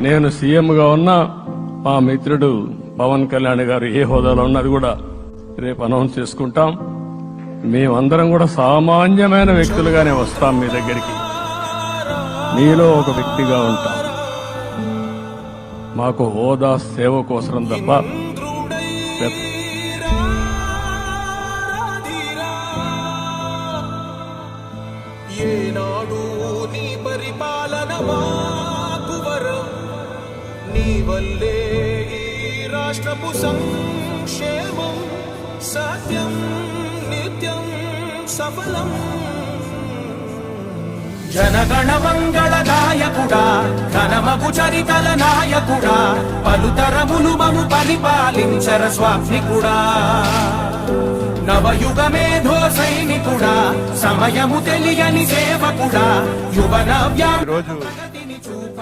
నేను సీఎంగా ఉన్నా మా మిత్రుడు పవన్ కళ్యాణ్ గారు ఏ హోదాలో ఉన్నది కూడా రేపు అనౌన్స్ చేసుకుంటాం. మేమందరం కూడా సామాన్యమైన వ్యక్తులుగానే వస్తాం మీ దగ్గరికి. మీలో ఒక వ్యక్తిగా ఉంటాం. మాకు హోదా సేవ కోసం తప్ప ఏనాడు నీ పరిపాలన నీ వల్లే ఈ రాష్ట్రపు సంక్షేమం సత్యం నిత్యం సఫలం. జనగణ మంగళ గాయకుడా ఘనమగు చరితల నాయకుడా పలుతరములు మము పరిపాలించర స్వామికుడా నవయుగ మేధో సైనికుడా సమయము తెలియని సేవకుడా యువన ఈరోజు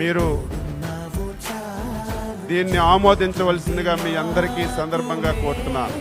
మీరు దీన్ని ఆమోదించవలసిందిగా మీ అందరికీ సందర్భంగా కోరుతున్నాను.